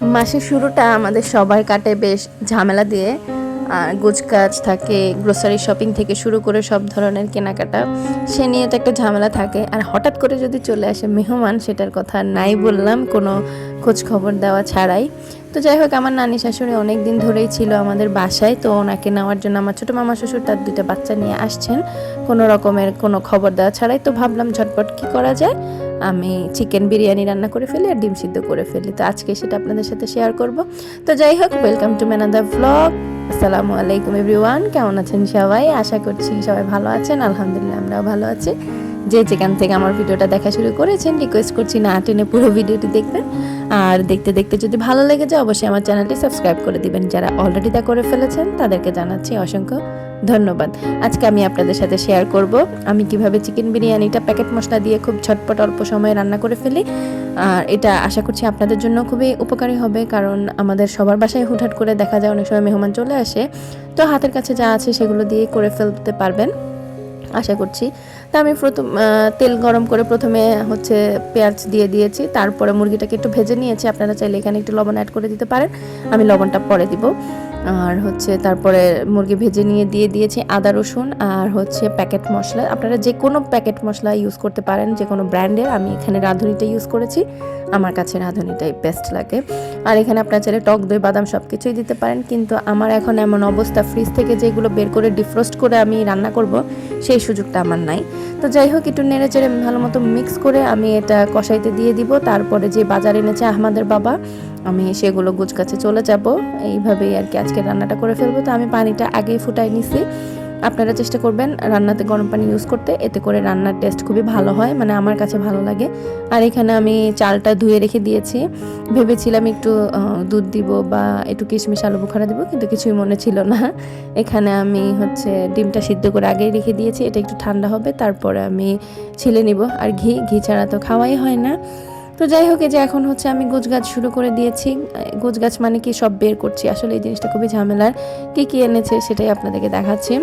মাসের শুরুটা আমাদের সবাই কাটে বেশ ঝামেলা দিয়ে। আর গোছকাজ থাকে গ্রোসারি শপিং থেকে শুরু করে সব ধরনের কেনাকাটা, সে নিয়ে তো একটা ঝামেলা থাকে। আর হঠাৎ করে যদি চলে আসে মেহমান, সেটার কথা নাই বললাম, কোনো খোঁজ খবর দেওয়া ছাড়াই। তো যাই হোক, আমার নানি শাশুড়ি অনেক দিন ধরেই ছিল আমাদের বাসায়, তো ওনাকে নেওয়ার জন্য আমার ছোটো মামা শ্বশুর তার দুইটা বাচ্চা নিয়ে আসছেন। কোনো রকমের কোনো খবর দেওয়া ছাড়াই তো ভাবলাম ঝটপট কি করা যায়। আমি চিকেন বিরিয়ানি রান্না করে ফেলি আর ডিম সিদ্ধ করে ফেলি। তো আজকে সেটা আপনাদের সাথে শেয়ার করব। তো যাই হোক ওয়েলকাম টু ম্যান ম্যানাদার ভ্লগ আসসালামু আলাইকুম এভরিওয়ান কেমন আছেন সবাই? আশা করছি সবাই ভালো আছেন, আলহামদুলিল্লাহ আমরাও ভালো আছি। যে যেখান থেকে আমার ভিডিওটা দেখা শুরু করেছেন রিকোয়েস্ট করছি না টেনে পুরো ভিডিওটি দেখবেন। আর দেখতে দেখতে যদি ভালো লেগে যায়, অবশ্যই আমার চ্যানেলটি সাবস্ক্রাইব করে দিবেন। যারা অলরেডি তা করে ফেলেছেন, তাদেরকে জানাচ্ছি অসংখ্য ধন্যবাদ। আজকে আমি আপনাদের সাথে শেয়ার করব, আমি কীভাবে চিকেন বিরিয়ানিটা প্যাকেট মশলা দিয়ে খুব ঝটপট অল্প সময়ে রান্না করে ফেলি। আর এটা আশা করছি আপনাদের জন্য খুবই উপকারী হবে, কারণ আমাদের সবার বাসায় হুটহাট করে দেখা যায়, অনেক সময় মেহমান চলে আসে। তো হাতের কাছে যা আছে সেগুলো দিয়ে করে ফেলতে পারবেন। আশা করছি। তা আমি প্রথম তেল গরম করে প্রথমে হচ্ছে পেঁয়াজ দিয়ে দিয়েছি, তারপরে মুরগিটাকে একটু ভেজে নিয়েছি। আপনারা চাইলে এখানে একটু লবণ অ্যাড করে দিতে পারেন। আমি লবণটা পরে দিব। আর হচ্ছে তারপরে মুরগি ভেজে নিয়ে দিয়ে দিয়েছি আদা রসুন আর হচ্ছে প্যাকেট মশলা। আপনারা যে কোনো প্যাকেট মশলা ইউজ করতে পারেন, যে কোনো ব্র্যান্ডের আমি এখানে রাঁধুনিটা ইউজ করেছি। আমার কাছে রাঁধুনিটাই বেস্ট লাগে। আর এখানে আপনারা চাইলে টক দই, বাদাম সব কিছুই দিতে পারেন। কিন্তু আমার এখন এমন অবস্থা ফ্রিজ থেকে যেগুলো বের করে ডিফ্রোস্ট করে আমি রান্না করব, সেই সুযোগটা আমার নাই। তো যাই হোক, একটু নেড়ে চেড়ে ভালো মতো মিক্স করে আমি এটা কষাইতে দিয়ে দিব। তারপরে যে বাজার এনেছে আহমাদের বাবা আমি সেগুলো গুছগাছে চলে যাব। এইভাবেই আর কি আজকে রান্নাটা করে ফেলব। তো আমি পানিটা আগেই ফুটাই নিছি। আপনারা চেষ্টা করবেন রান্নাতে গরম পানি ইউজ করতে। এতে করে রান্নার টেস্ট খুবই ভালো হয় মানে আমার কাছে ভালো লাগে। আর এখানে আমি চালটা ধুয়ে রেখে দিয়েছি। ভেবেছিলাম একটু দুধ দিব বা একটু কিশমিশ, আলু, বুখারা দিব, কিন্তু কিছুই মনে ছিল না। এখানে আমি হচ্ছে ডিমটা সিদ্ধ করে আগেই রেখে দিয়েছি। এটা একটু ঠান্ডা হবে, তারপরে আমি ছিলে নিব। আর ঘি ঘি ছাড়া তো খাওয়াই হয় না। তো যাই হোক, এই যে এখন হচ্ছে আমি গোছগাছ শুরু করে দিয়েছি। গোছগাছ মানে কি? সব বের করছি। আসলে এই জিনিসটা খুবই ঝামেলার। কী কী এনেছে সেটাই আপনাদেরকে দেখাচ্ছি।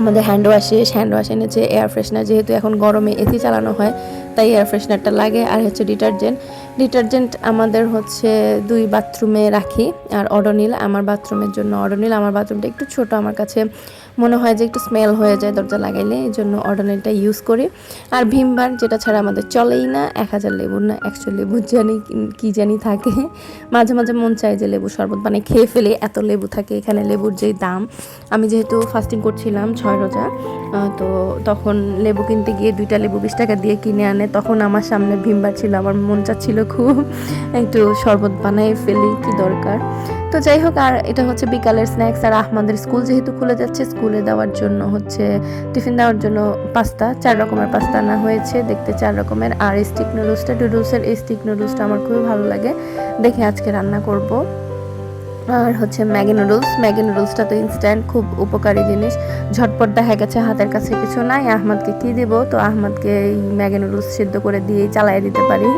আমাদের হ্যান্ড ওয়াশ হ্যান্ড ওয়াশ এনেছে এয়ার ফ্রেশনার যেহেতু এখন গরমে এসি চালানো হয়, তাই এয়ার ফ্রেশনারটা লাগে। আর হচ্ছে ডিটারজেন্ট ডিটারজেন্ট আমাদের হচ্ছে দুই বাথরুমে রাখি। আর অডোনিল আমার বাথরুমের জন্য অডোনিল আমার বাথরুমটা একটু ছোট। আমার কাছে মনে হয় যে একটু স্মেল হয়ে যায় দরজা লাগাইলে এই জন্য অডোনিলটা ইউজ করি। আর ভীমবার যেটা ছাড়া আমাদের চলেই না, এক হাজার লেবু না, একশো লেবু জানি কি- জানি থাকে। মাঝে মাঝে মন চায় যে লেবু শরবত বানিয়ে খেয়ে ফেলে, এত লেবু থাকে এখানে লেবুর যেই দাম। আমি যেহেতু ফাস্টিং করছিলাম ছয় রোজা তো তখন লেবু কিনতে গিয়ে দুইটা লেবু বিশ টাকা দিয়ে কিনে আনে। তখন আমার সামনে ভিমবার ছিল, আমার মন চাচ্ছিল খুব একটু শরবত বানাই ফেলি, কি দরকার। তো যাই হোক, আর এটা হচ্ছে বিকালের স্ন্যাক্স আর আহমাদের স্কুল যেহেতু খুলে যাচ্ছে স্কুলে দেওয়ার জন্য হচ্ছে টিফিন দেওয়ার জন্য পাস্তা চার রকমের পাস্তা আনা হয়েছে, দেখতে চার রকমের, আর এই স্টিক নুডলসটা নুডলসের এই স্টিক নুডলসটা আমার খুবই ভালো লাগে। দেখে আজকে রান্না করব। আর হচ্ছে ম্যাগি নুডলস ম্যাগি নুডলসটা তো ইনস্ট্যান্ট খুব উপকারী জিনিস। ঝটপট দেখা গেছে হাতের কাছে কিছু নাই, আহমদকে কী দিব? তো আহমদকে এই ম্যাগি নুডলস সিদ্ধ করে দিয়ে চালাই দিতে পারি।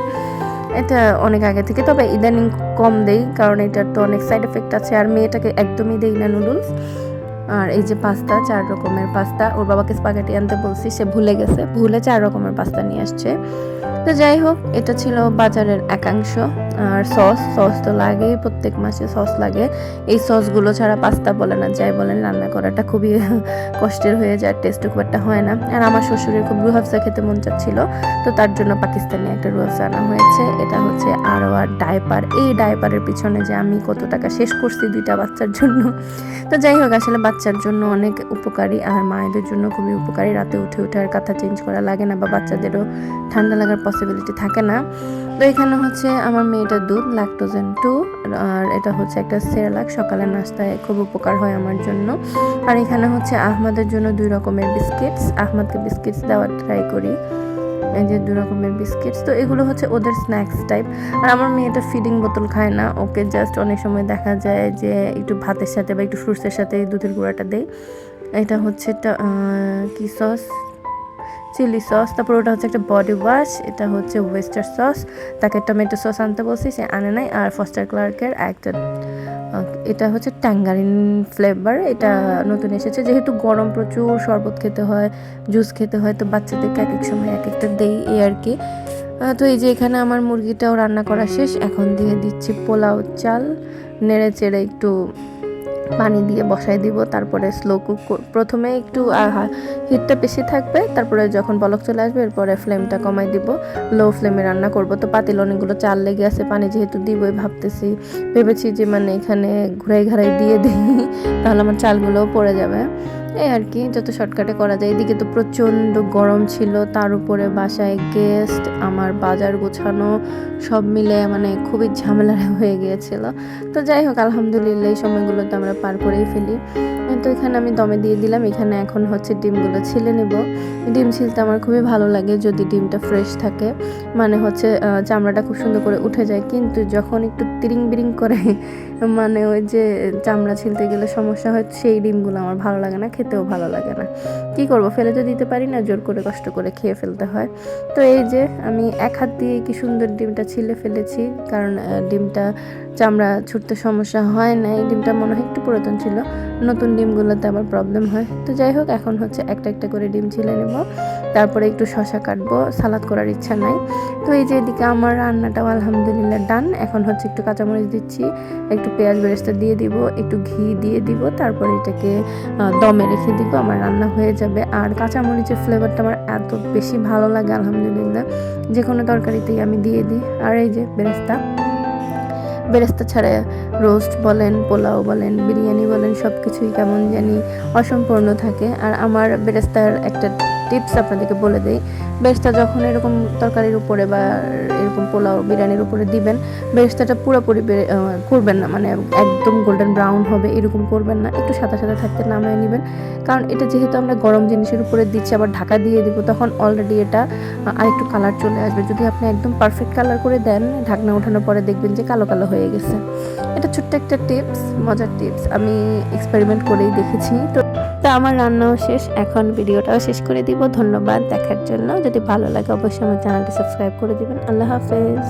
এটা অনেক আগে থেকে, তবে ইদানিং কম দেই, কারণ এটার তো অনেক সাইড এফেক্ট আছে, আর মেয়েটাকে একদমই দেই না নুডলস। আর এই যে পাস্তা, চার রকমের পাস্তা। ওর বাবাকে স্পাগেটি আনতে বলছি, সে ভুলে গেছে। ভুলে চার রকমের পাস্তা নিয়ে আসছে। তো যাই হোক, এটা ছিল বাজারের একাংশ। আর সস সস তো লাগেই প্রত্যেক মাসে সস লাগে। এই সসগুলো ছাড়া পাস্তা বলে না, যাই বলেন, রান্না করাটা খুবই কষ্টের হয়ে যায়, টেস্টও খুব একটা হয় না। আর আমার শ্বশুরের খুব রুহাফসা খেতে মন চাচ্ছিল, তো তার জন্য পাকিস্তানি একটা রুহাফসা আনা হয়েছে। এটা হচ্ছে আরও আর ডাইপার। এই ডাইপারের পিছনে যে আমি কত টাকা শেষ করছি দুইটা বাচ্চার জন্য। তো যাই হোক, আসলে বাচ্চার জন্য অনেক উপকারী আর মায়েদের জন্য খুবই উপকারী। রাতে উঠে উঠে আর কাঁথা চেঞ্জ করা লাগে না বা বাচ্চাদেরও ঠান্ডা লাগার পসিবিলিটি থাকে না। তো এখানে হচ্ছে আমার মেয়েটার দুধ ল্যাকটোজেন টু আর এটা হচ্ছে একটা সেরালাক সকালের নাস্তায় খুব উপকার হয় আমার জন্য। আর এখানে হচ্ছে আহমদের জন্য দুই রকমের বিস্কিটস আহমদকে বিস্কিটস দেওয়ার ট্রাই করি। এই যে দু রকমের বিস্কিটস, তো এগুলো হচ্ছে ওদের স্ন্যাক্স টাইপ আর আমার মেয়েটা ফিডিং বোতল খায় না, ওকে জাস্ট অনেক সময় দেখা যায় যে একটু ভাতের সাথে বা একটু ফ্রুটসের সাথে দুধের গুঁড়াটা দেই এটা হচ্ছে কি সস চিলি সস তারপর ওটা হচ্ছে একটা বডি ওয়াশ এটা হচ্ছে ওয়েস্টার সস তাকে টমেটো সস আনতে বলছি, সে আনে নাই। আর ফস্টার ক্লার্কের একটা এটা হচ্ছে ট্যাঙ্গারিন ফ্লেভার এটা নতুন এসেছে। যেহেতু গরম প্রচুর, শরবত খেতে হয় জুস খেতে হয়, তো বাচ্চাদেরকে এক এক সময় এক একটা দেই এই আর কি। তো এই যে এখানে আমার মুরগিটাও রান্না করা শেষ। এখন দিয়ে দিচ্ছি পোলাও চাল। নেড়ে চেড়ে একটু পানি দিয়ে বসাই দিব, তারপরে স্লো কুক প্রথমে একটু হিটটা বেশি থাকবে, তারপরে যখন বলক চলে আসবে, এরপরে ফ্লেমটা কমাই দিব লো ফ্লেমে রান্না করব। তো পাতিল অনেকগুলো চাল লেগে আছে, পানি যেহেতু দিবই ভাবতেছি, ভেবেছি যে মানে এখানে ঘুরাই ঘাড়াই দিয়ে দিই, তাহলে আমার চালগুলোও পড়ে যাবে। এই আর কি, যত শর্টকাটে করা যায়। এদিকে তো প্রচণ্ড গরম ছিল, তার উপরে বাসায় গেস্ট আমার বাজার গোছানো, সব মিলে মানে খুবই ঝামেলা হয়ে গিয়েছিল। তো যাই হোক, আলহামদুলিল্লাহ এই সময়গুলোতে আমরা পার করেই ফেলি। তো এখানে আমি দমে দিয়ে দিলাম, এখানে এখন হচ্ছে ডিমগুলো ছিলে নেব। ডিম ছিলতে আমার খুবই ভালো লাগে যদি ডিমটা ফ্রেশ থাকে। মানে হচ্ছে চামড়াটা খুব সুন্দর করে উঠে যায়, কিন্তু যখন একটু তিরিং বিরিং করে মানে ওই যে চামড়া ছিলতে গেলে সমস্যা হয়, সেই ডিমগুলো আমার ভালো লাগে না খেতেও ভালো লাগে না। কি করব? ফেলে তো দিতে পারি না, জোর করে কষ্ট করে খেয়ে ফেলতে হয়। তো এই যে আমি এক হাত দিয়ে কি সুন্দর ডিমটা ছিলে ফেলেছি, কারণ ডিমটা চামড়া ছুটতে সমস্যা হয় না, এই ডিমটা মনে হয় একটু পুরাতন ছিল। নতুন ডিমগুলোতে আবার প্রবলেম হয়। তো যাই হোক, এখন হচ্ছে একটা একটা করে ডিম ছিলে নেব। তারপরে একটু শশা কাটবো, সালাদ করার ইচ্ছা নাই। তো এই যে এদিকে আমার রান্নাটাও আলহামদুলিল্লাহ ডান এখন হচ্ছে একটু কাঁচামরিচ দিচ্ছি, একটু পেঁয়াজ বেরেস্তা দিয়ে দিব, একটু ঘি দিয়ে দিব, তারপরে এটাকে দমে রেখে দিব, আমার রান্না হয়ে যাবে। আর কাঁচামরিচের ফ্লেভারটা আমার এত বেশি ভালো লাগে, আলহামদুলিল্লাহ। যে কোনো তরকারিতেই আমি দিয়ে দিই। আর এই যে বেরেস্তা। বেরেস্তা ছাড়া রোস্ট বলেন, পোলাও বলেন, বিরিয়ানি বলেন সব কিছুই কেমন জানি অসম্পূর্ণ থাকে। আর আমার বেরেস্তার একটা টিপস আপনাদেরকে বলে দিই। বেরেস্তা যখন এরকম তরকারির উপরে বা এরকম পোলাও, বিরিয়ানির উপরে দিবেন বেরেস্তাটা পুরোপুরি করবেন না। মানে একদম গোল্ডেন ব্রাউন হবে, এরকম করবেন না। একটু সাদা সাদা থাকতে নামায় নেবেন। কারণ এটা যেহেতু আমরা গরম জিনিসের উপরে দিচ্ছি, আবার ঢাকা দিয়ে দিব, তখন অলরেডি এটা আরেকটু কালার চলে আসবে। যদি আপনি একদম পারফেক্ট কালার করে দেন, ঢাকনা ওঠানোর পরে দেখবেন যে কালো কালো হয়ে গেছে। এটা ছোট্ট একটা টিপস মজার টিপস আমি এক্সপেরিমেন্ট করেই দেখেছি। তো আমার রান্নাও শেষ। এখন ভিডিওটাও শেষ করে দিব। ধন্যবাদ দেখার জন্য। যদি ভালো লাগে, অবশ্যই আমার চ্যানেলটি সাবস্ক্রাইব করে দিবেন। আল্লাহ হাফেজ।